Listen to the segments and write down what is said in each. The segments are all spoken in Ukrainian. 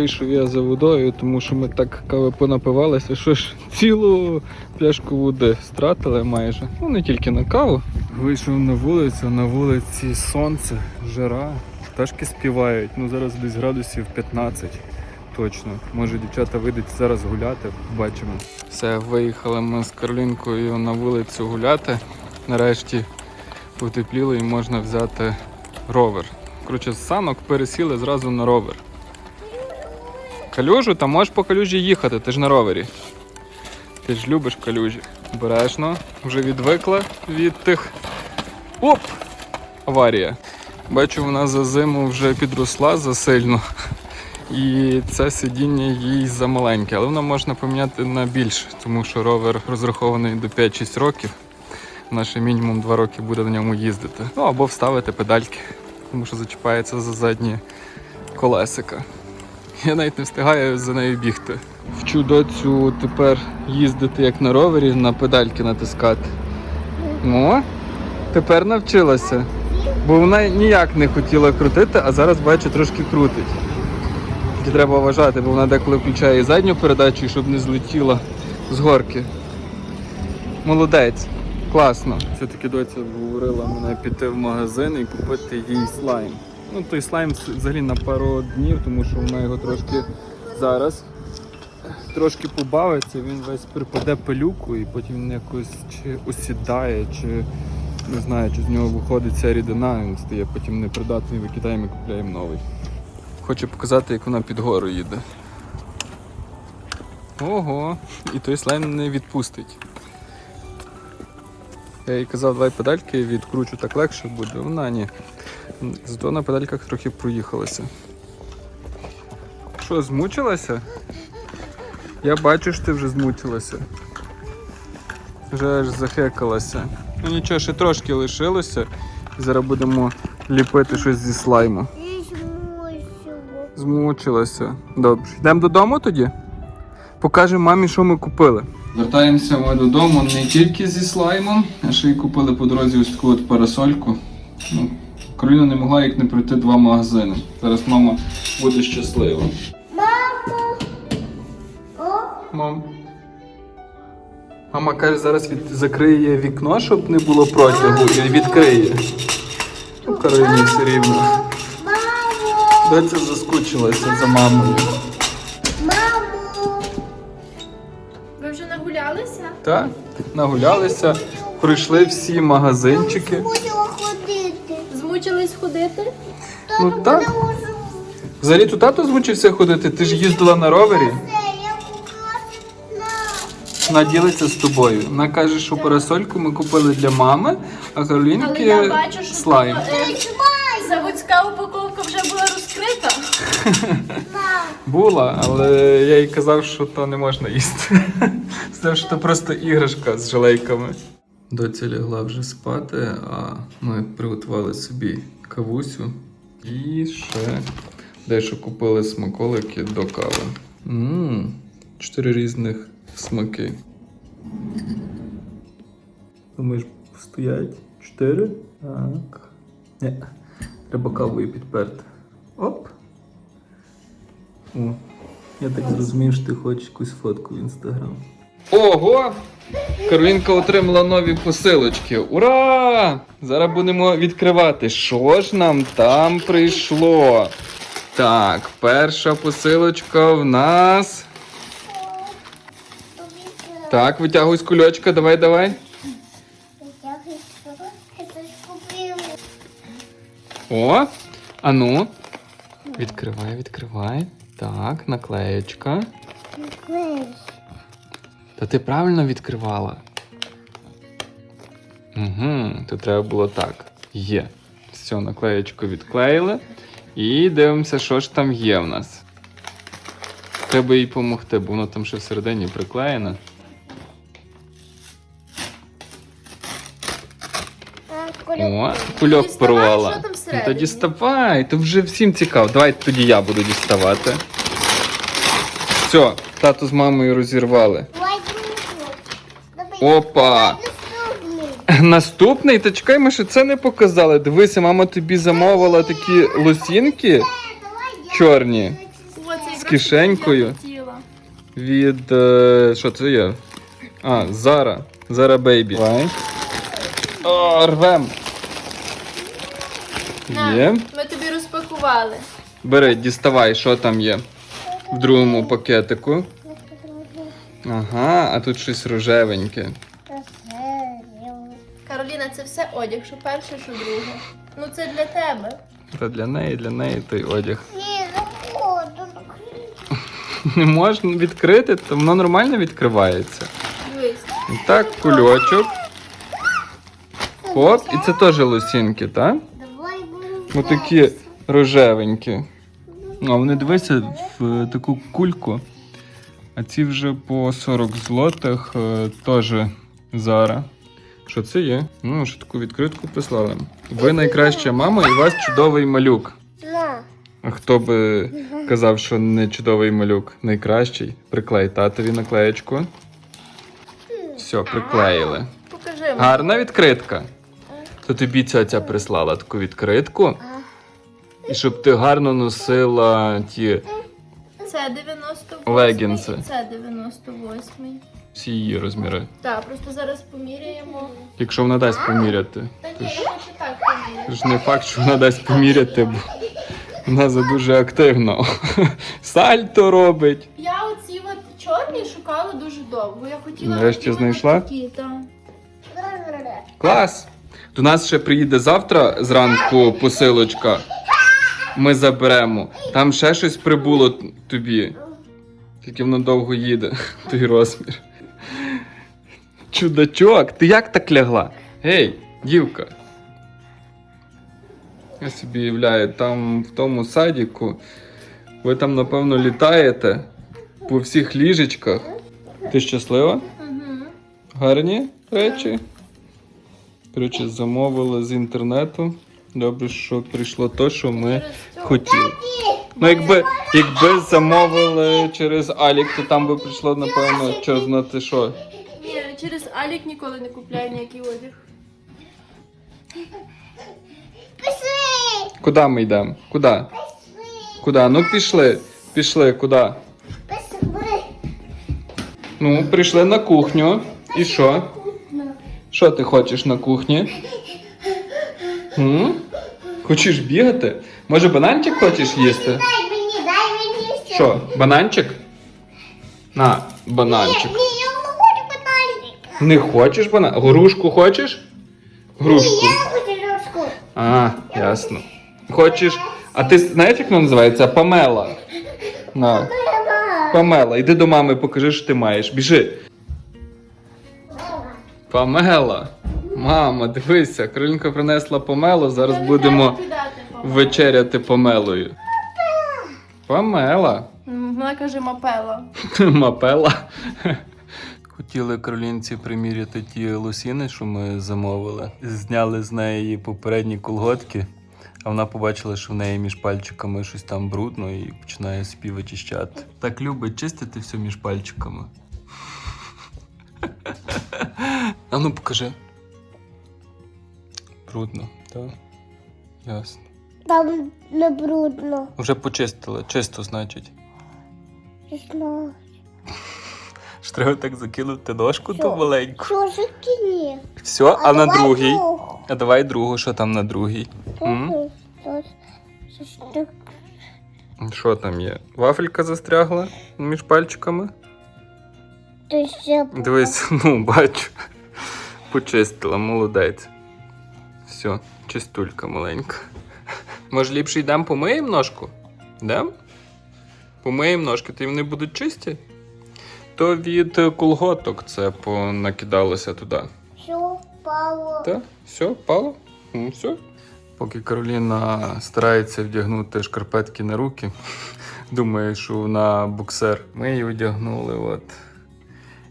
вийшов я за водою, тому що ми так кави понапивалися, що ж цілу пляшку води стратили майже. Ну не тільки на каву. Вийшов на вулицю, на вулиці сонце, жара, пташки співають. Ну зараз десь градусів 15 точно. Може дівчата вийдуть зараз гуляти, бачимо. Все, виїхали ми з Карлінкою на вулицю гуляти. Нарешті потепліло і можна взяти ровер. Коротше, санок пересіли зразу на ровер. Калюжу, та можеш по калюжі їхати, ти ж на ровері. Ти ж любиш калюжі. Обережно, вже відвикла від тих. Оп! Аварія. Бачу, вона за зиму вже підросла засильно. І це сидіння їй замаленьке, але воно можна поміняти на більше, тому що ровер розрахований до 5-6 років. Вона ще мінімум 2 роки буде на ньому їздити. Ну або вставити педальки, тому що зачіпається за задні колесика. Я навіть не встигаю за нею бігти. Вчу доцю тепер їздити як на ровері, на педальки натискати. О, тепер навчилася. Бо вона ніяк не хотіла крутити, а зараз бачу трошки крутить. Тільки треба вважати, бо вона деколи включає і задню передачу, щоб не злетіла з горки. Молодець, класно. Все-таки доця говорила мене піти в магазин і купити їй слайм. Ну, той слайм взагалі на пару днів, тому що вона його трошки зараз трошки побавиться, він весь припаде пилюку і потім він якось чи осідає, чи не знаю, чи з нього виходить ця рідина, він стає потім непридатний, викидаємо і купляємо новий. Хочу показати, як вона під гору їде. Ого, і той слайм не відпустить. Я їй казав, давай педальки відкручу, так легше буде. Вона ні. Зато на педальках трохи проїхалася. Що, змучилася? Я бачу, що ти вже змучилася. Вже аж захекалася. Ну нічого, ще трошки лишилося. Зараз будемо ліпити щось зі слайму. Змучилася. Добре. Йдемо додому тоді? Покажемо мамі, що ми купили. Вертаємося ми додому не тільки зі слаймом, а ще й купили по дорозі ось таку от парасольку. Ну, Кароліна не могла як не пройти два магазини. Зараз мама буде щаслива. Мамо! О, Мам. Мама каже, зараз від... закриє вікно, щоб не було протягу, і відкриє. Ну, Кароліні все рівно. мамо! Доця заскучилася за мамою. Так, нагулялися, пройшли всі магазинчики. Хотіла ходити. Змучились ходити? Ну так. Взагалі тут тато звучився ходити, ти ж їздила на ровері. Вона ділиться з тобою. Вона каже, що парасольку ми купили для мами, а Але Каролінки я бачу, що слайм. тут, е, заводська упаковка вже була розкрита. Була, але я їй казав, що то не можна їсти. Сказав, що то просто іграшка з жалейками. Доця лягла вже спати, а ми приготували собі кавусю і ще дещо купили смаколики до кави. Ммм, чотири різних смаки. Думаєш, стоять чотири? Так. Ні. Треба кавою підперти. Оп. О, я так зрозумів, що ти хочеш якусь фотку в інстаграм. Ого! Каролінка отримала нові посилочки. Ура! Зараз будемо відкривати. Що ж нам там прийшло? Так, перша посилочка в нас. Так, витягуй з кульочка, давай, давай. Я щось купила. О, а ну. Відкривай, відкривай. Так, наклеєчка. Та ти правильно відкривала. Угу, то треба було так. Є. Все, наклеєчку відклеїли. І дивимося, що ж там є в нас. Треба їй допомогти, бо воно там ще всередині приклеєне. О, кульок Діставай, порвала. що там Ну, то діставай, то вже всім цікаво. Давай тоді я буду діставати. Все, тату з мамою розірвали. Опа! Наступний, та чекай, ми ще це не показали. Дивися, мама тобі замовила такі лосінки чорні. Якраз кишенькою. Від. е, Що це є? А, Зара. Зара Бейбі. Давай. О, рвем. На, Є. Ми тобі розпакували. Бери, діставай, що там є в другому пакетику. Ага, а тут щось рожевеньке. Кароліна, це все одяг, що перше, що друге. Ну це для тебе. Та для неї, для неї той одяг. Ні, заходу. Не можна відкрити, то воно нормально відкривається. Дивись. І так, кульочок. Хоп, і це теж лосінки, так? Давай будемо. Отакі рожевенькі. А вони дивися в таку кульку. А ці вже по 40 злотих е, теж зара. Що це є? Ну, що таку відкритку прислали. Ви найкраща мама і у вас чудовий малюк. А хто би казав, що не чудовий малюк? Найкращий. Приклей татові наклеєчку. Все, приклеїли. Покажи. Гарна відкритка. То тобі ця прислала таку відкритку. І щоб ти гарно носила ті Це 98 Легінси. і це 98 всі її розміри. Так, просто зараз поміряємо. Якщо вона дасть поміряти. Та ні, ж, я хочу так поміряти. ж не факт, що вона дасть поміряти, бо вона задуже активно. Сальто робить. Я оці от чорні шукала дуже довго. Я хотіла Нарешті знайшла? такі, та. Клас! До нас ще приїде завтра зранку посилочка. Ми заберемо. Там ще щось прибуло тобі. Тільки воно довго їде, той розмір. Чудачок, ти як так лягла? Гей, дівка. Я собі уявляю, там в тому садіку ви там, напевно, літаєте по всіх ліжечках. Ти щаслива? Угу. Гарні речі. Коротше, замовили з інтернету. Добре, що прийшло то, що ми хотіли. Ну, якби, якби замовили через Алік, то там би прийшло, напевно, що знати що. Ні, через Алік ніколи не купляю ніякий одяг. Пішли. Куди ми йдемо? Куди? Куди? Ну пішли. Пішли, куди? Пішли. Ну, прийшли на кухню. І що? Що ти хочеш на кухні? М? Хочеш бігати? Може, бананчик хочеш їсти? Дай мені, дай мені ще. Що, бананчик? На, бананчик. Ні, я не хочу батальника. Не хочеш банан? Грушку хочеш? Грушку. Я хочу ложку. А, ясно. Хочеш. А ти знаєш, як вона називається? Памела. На. Памела, іди до мами, покажи, що ти маєш. Біжи. Памела. Мама, дивися, Каролінка принесла помелу, зараз Я не будемо знаю, вечеряти помелою. Памела. М, Вона каже мапела. Мапела. Хотіли Каролінці приміряти ті лосіни, що ми замовили. Зняли з неї попередні колготки, а вона побачила, що в неї між пальчиками щось там брудно і починає собі вичищати. Так любить чистити все між пальчиками. А ну покажи. Брудно, так? Ясно. Там не брудно. Вже почистили, чисто, значить. Чесно. Ж треба так закинути ножку Що? ту маленьку. Що ж? Все, а, на давай другий? другу. А давай другу, що там на другій? М? Щось- щось так. Що там є? Вафелька застрягла між пальчиками? Ти ще Дивись, ну, бачу. Почистила, молодець. Все, чистулька маленька. Може, ліпше йдемо помиємо ножку? Йдемо? Помиємо ножки, то вони будуть чисті? То від колготок це понакидалося туди. все впало. Так, все, впало. Все. Поки Кароліна старається вдягнути шкарпетки на руки, думає, що вона боксер. Ми її одягнули, от.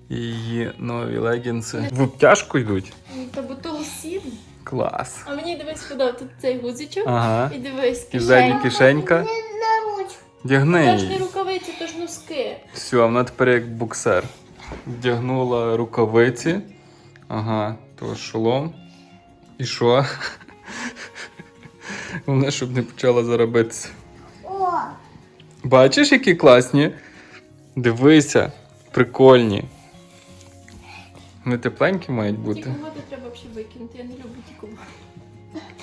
І Її нові легінси. В обтяжку йдуть. Та бо то лосін. Клас. А мені дивись, куди тут цей гузичок. Ага. І дивись, І кишень. кишенька. Не на ручку. Це ж не її. рукавиці, то ж носки. Все, вона тепер як боксер. Вдягнула рукавиці. Ага, то шолом. І що? Головне, щоб не почала заробитися. О, Бачиш, які класні? Дивися, прикольні. Вони тепленькі мають Ті бути. колготи треба взагалі викинути. Я не люблю ті колготи.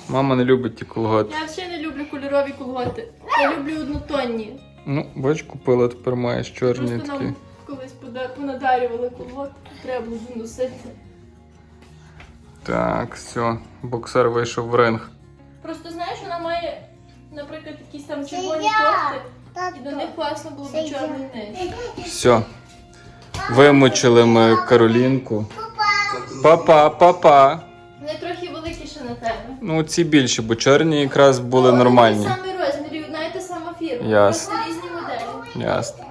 Мама не любить ті колготи. Я взагалі не люблю кольорові колготи. Я люблю однотонні. Ну, бач, купила, тепер маєш чорні Просто такі. нам колись пода- понадарювали колготи, треба було доносити. Так, все. Боксер вийшов в ринг. Просто знаєш, вона має, наприклад, якісь там червоні я. кофти, і до них класно було б чорний низ. Все. Вимучили ми Каролінку. Папа, папа. Вони трохи великіше на тебе. Ну, ці більші, бо чорні якраз були нормальні. Самі розмірі, одна й та сама фірма. Ясно. Просто різні моделі. Ясно.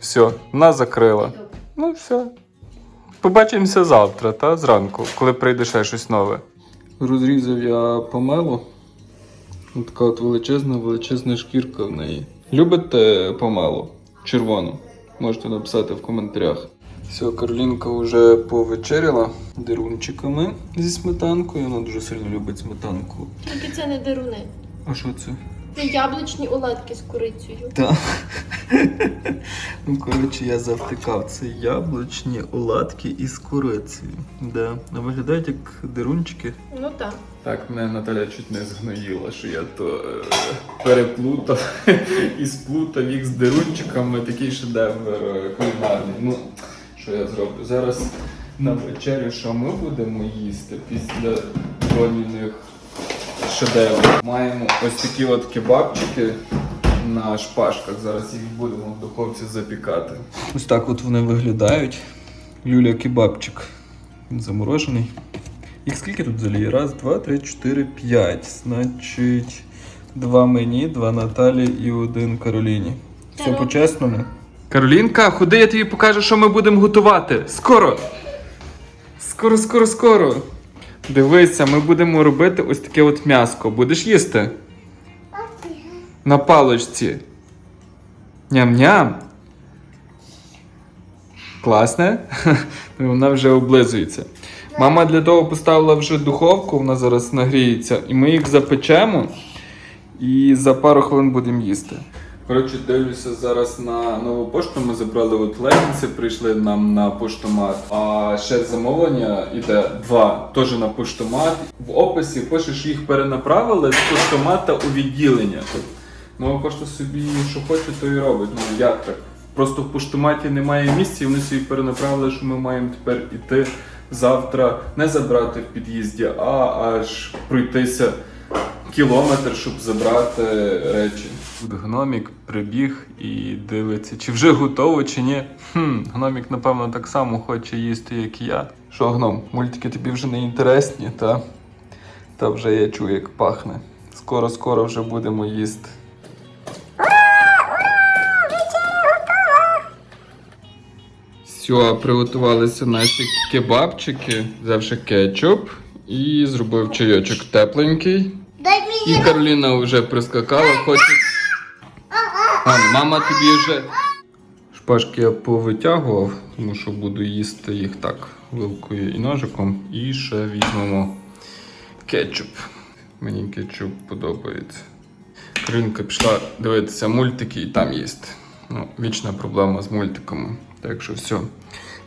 Все, вона закрила. Ну, все. Побачимося завтра, та зранку, коли прийде ще щось нове. Розрізав я помелу. Така от величезна, величезна шкірка в неї. Любите помелу? Червону? Можете написати в коментарях. Все, Каролінка вже повечеряла дирунчиками зі сметанкою. Вона дуже сильно любить сметанку. Тільки це не деруни. А що це? Це яблучні оладки з курицею. Так. ну, коротше, я завтикав. Це яблучні оладки із курицею. Да. А виглядають як дирунчики. Ну так. Так, мене Наталя чуть не згноїла, що я то е, переплутав і сплутав їх з дирунчиками. Такий шедевр е, кулінарний. Ну, що я зроблю? Зараз на вечерю, що ми будемо їсти після Роніних шедеврів. Маємо ось такі от кебабчики на шпажках. Зараз їх будемо в духовці запікати. Ось так от вони виглядають. Люля кебабчик. Він заморожений. Їх скільки тут взагалі? Раз, два, три, чотири, п'ять. Значить, два мені, два Наталі і один Кароліні. Все Здорово. по-чесному. Каролінка, ходи, я тобі покажу, що ми будемо готувати. Скоро! Скоро, скоро, скоро. Дивися, ми будемо робити ось таке от м'яско. Будеш їсти? На паличці. Ням-ням. Класне? Вона вже облизується. Мама для того поставила вже духовку, вона зараз нагріється, і ми їх запечемо і за пару хвилин будемо їсти. Коротше, дивлюся зараз на нову пошту. Ми забрали от легінси, прийшли нам на поштомат. А ще замовлення іде два, теж на поштомат. В описі пише, що їх перенаправили з поштомата у відділення. Нова пошта собі що хоче, то і робить. Ну як так? Просто в поштоматі немає місця, і вони собі перенаправили, що ми маємо тепер іти завтра не забрати в під'їзді, а аж пройтися кілометр, щоб забрати речі. Гномік прибіг і дивиться, чи вже готово, чи ні. Хм, гномік, напевно, так само хоче їсти, як і я. Що, гном, мультики тобі вже не інтересні, та? Та вже я чую, як пахне. Скоро-скоро вже будемо їсти. Все, приготувалися наші кебабчики, взявши кетчуп і зробив чайочок тепленький. І. Кароліна вже прискакала, хоче. А, мама тобі вже. Шпажки я повитягував, тому що буду їсти їх так вилкою і ножиком. І ще візьмемо кетчуп. Мені кетчуп подобається. Каролінка пішла дивитися мультики і там їсти. Ну, вічна проблема з мультиками. Так що все.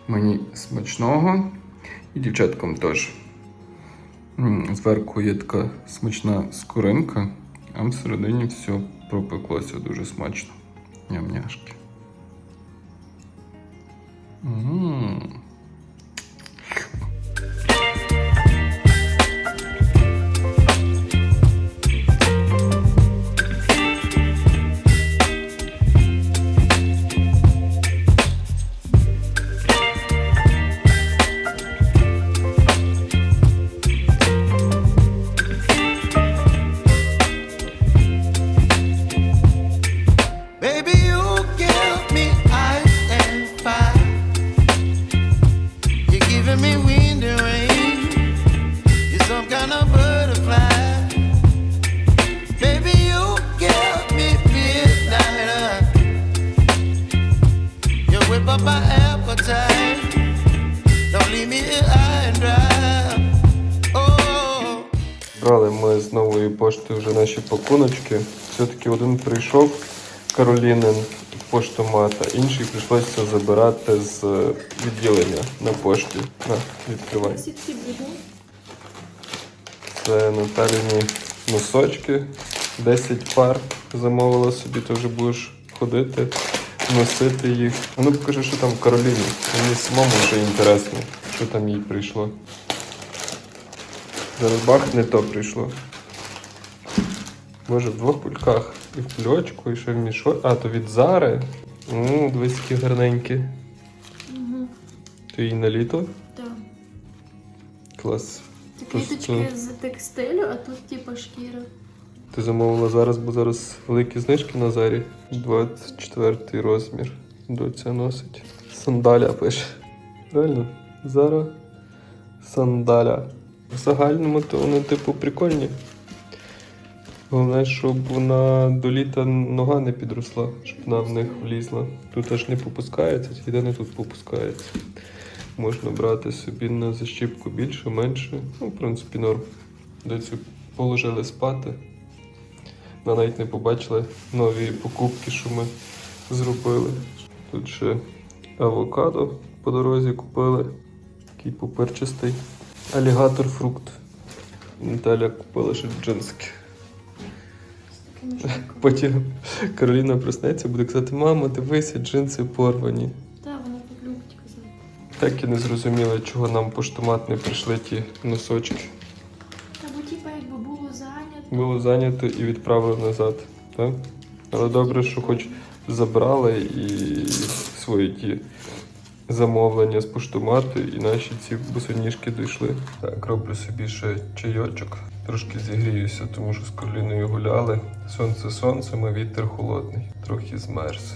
Мені смачного. І дівчаткам теж. Зверху є така смачна скоринка, а всередині все пропеклося дуже смачно. Ням-няшки. М. Брали ми з нової пошти вже наші пакуночки. Все-таки один прийшов Каролінин поштомат, а інший прийшлося забирати з е, відділення на пошті. На, відкривай. Це Наталіні носочки. 10 пар замовила собі, ти вже будеш ходити, носити їх. А ну покажи, що там в Кароліні. Мені самому вже інтересно, що там їй прийшло. Зараз бах, не то прийшло. Може, в двох пульках. І в кульочку, і ще в мішок. А, то від Зари. Ну, дивись, які гарненькі. Угу. То їй на літо? Так. Клас. Квіточки з текстилю, а тут типу шкіра. Ти замовила зараз, бо зараз великі знижки на зарі. 24 розмір. Доця носить. Сандаля пише. Реально? Зара сандаля. В загальному то вони, типу, прикольні. Головне, щоб вона до літа нога не підросла, щоб вона в них влізла. Тут аж не попускається, тільки не тут попускається. Можна брати собі на защіпку більше, менше. Ну, в принципі, норм. Доцю положили спати. Вона навіть не побачила нові покупки, що ми зробили. Тут ще авокадо по дорозі купили. Такий пупирчастий. Алігатор фрукт. Наталя купила ще джински. Потім Кароліна проснеться, буде казати, мама, дивися, джинси порвані. Так, вона так любить казати. Так і не зрозуміла, чого нам поштомат не прийшли ті носочки. Та бо типа якби було зайнято. Було зайнято і відправили назад. Так? Але добре, що хоч забрали і свої ті замовлення з поштомату, і наші ці босоніжки дійшли. Так, роблю собі ще чайочок. Трошки зігріюся, тому що з коліною гуляли. Сонце сонцем, а вітер холодний. Трохи змерз.